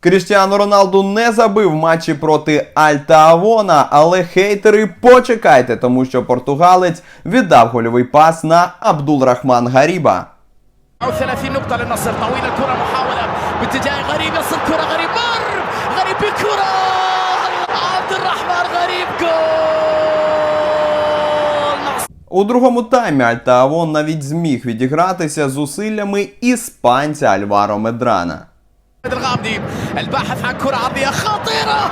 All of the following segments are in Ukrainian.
Кріштіану Роналду не забив матчі проти Альта Авона, але хейтери почекайте, тому що португалець віддав гольовий пас на Абдул Рахман Гаріба. У другому таймі Альта Авон навіть зміг відігратися зусиллями іспанця Альваро Медрана. الغامدي الباحث عن كرة عرضية خطيرة.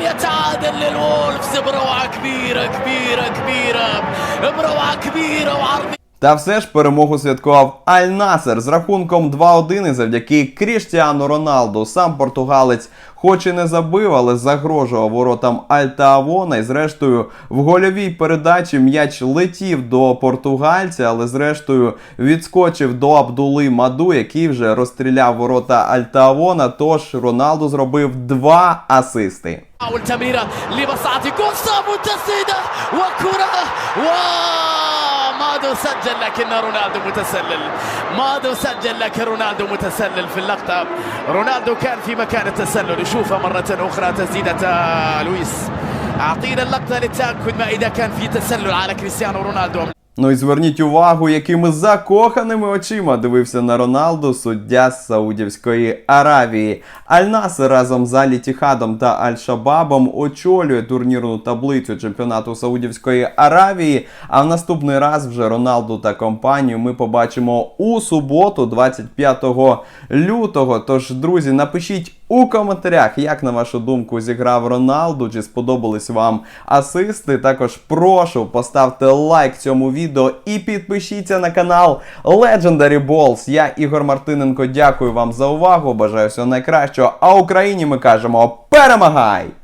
يتعادل للوولفز بروعة كبيرة كبيرة كبيرة. بروعة كبيرة وعرضية Та все ж перемогу святкував Аль Насер з рахунком 2-1 завдяки Кріштіану Роналду. Сам португалець, хоч і не забив, але загрожував воротам Альтаавона. І зрештою, в гольовій передачі м'яч летів до португальця, але зрештою відскочив до Абдули Маду, який вже розстріляв ворота Альтаавона. Тож Роналду зробив два асисти. Аульта Міра Лібасаті Гонсаму Тасіда Вакура. ومادو سجل لكن رونالدو متسلل؟ مادو سجل لكن رونالدو متسلل في اللقطة؟ رونالدو كان في مكان التسلل. يشوفها مرة أخرى تسديدة لويس. أعطينا اللقطة للتأكد ما إذا كان في تسلل على كريستيانو رونالدو. Ну і зверніть увагу, якими закоханими очима дивився на Роналду суддя з Саудівської Аравії. Аль-Насер разом з Алі-Тіхадом та Аль-Шабабом очолює турнірну таблицю чемпіонату Саудівської Аравії. А в наступний раз вже Роналду та компанію ми побачимо у суботу, 25 лютого. Тож, друзі, напишіть у коментарях, як на вашу думку зіграв Роналду, чи сподобались вам асисти. Також прошу поставте лайк цьому відео і підпишіться на канал Legendary Balls. Я Ігор Мартиненко. Дякую вам за увагу. Бажаю всього найкращого. А Україні ми кажемо перемагай!